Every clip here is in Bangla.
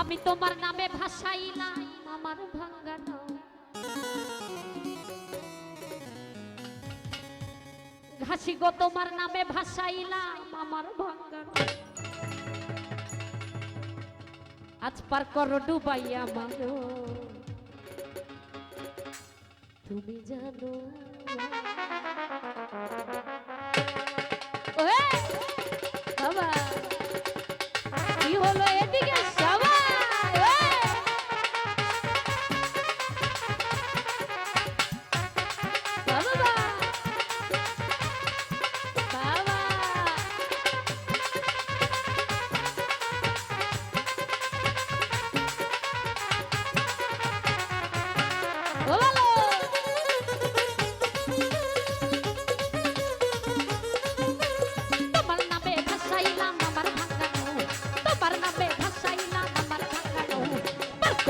আমি তোমার নামে ভাসাই নাই, আমার ভাঙ্গা ঘাসি গো, তোমার নামে ভাসাই নাই, আমার ভাঙ্গা আজ পার কর ডুবাই আমার তুমি জানো। বাবা, কি হলো এদিকে?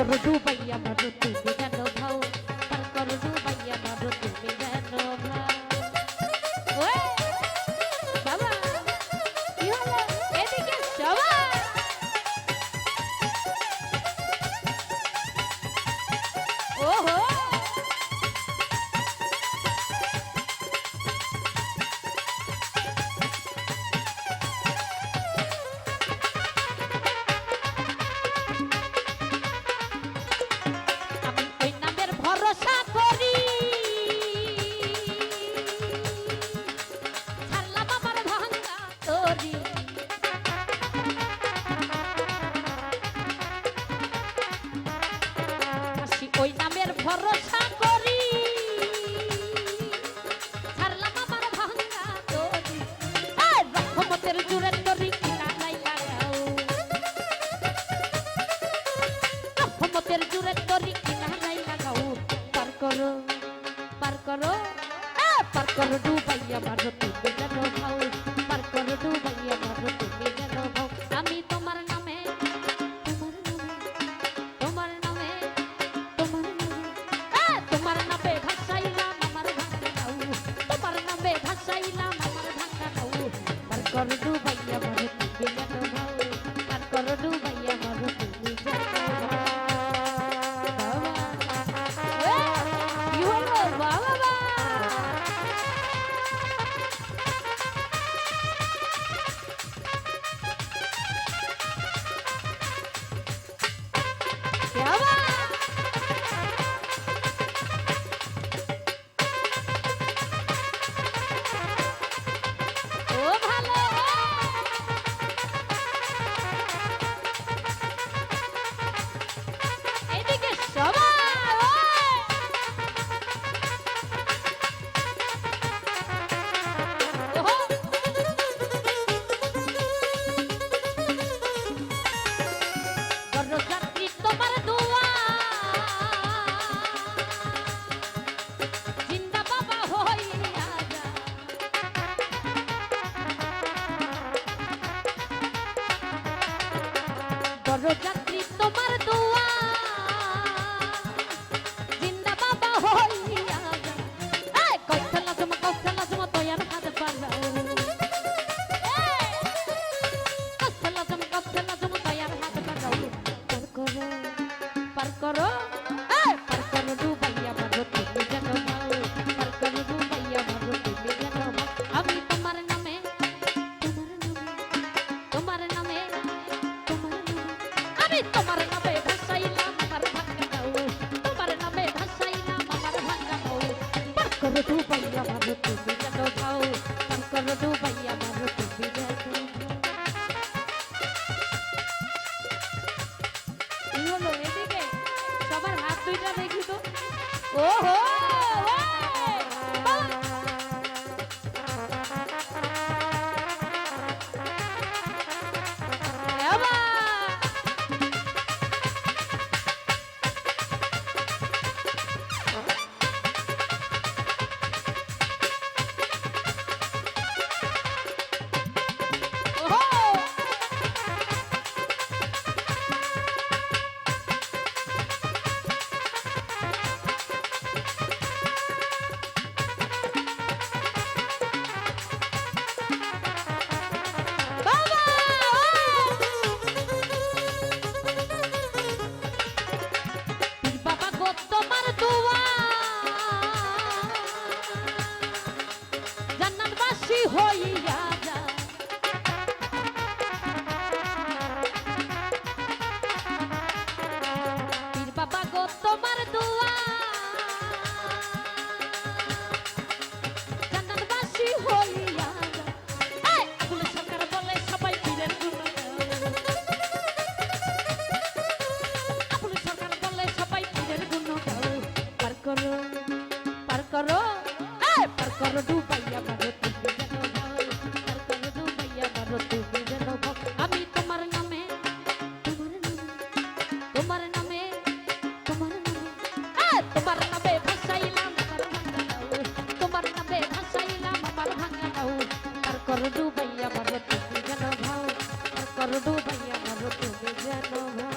রডু পাইয়া ভরতু কেন করো ডুবাইয়া মারো তুমি যেন ভাও পার করো ডুবাইয়া মারো তুমি যেন Rodak Bisa. বাবা গো, তোমার দোয়া। জান্নাতবাসী হইয়া এই, আবুল সরকার বলে সবাই পীরের দোয়া আবুল সরকার বলে সবাই পীরের গুণ গাও পার করো পার করো, এই, পার করো, ডুবা। করো ডুবাইয়া মারো তুমি যেন।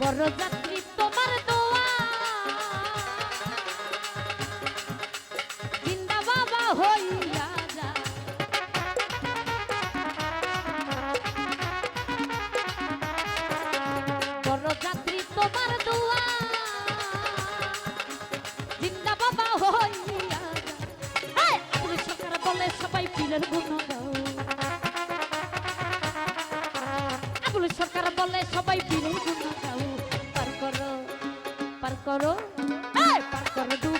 বড় যাত্রী ইউনুস সরকার বলে সবাই বিনু গুণা গাও পার করো পার করো পার করো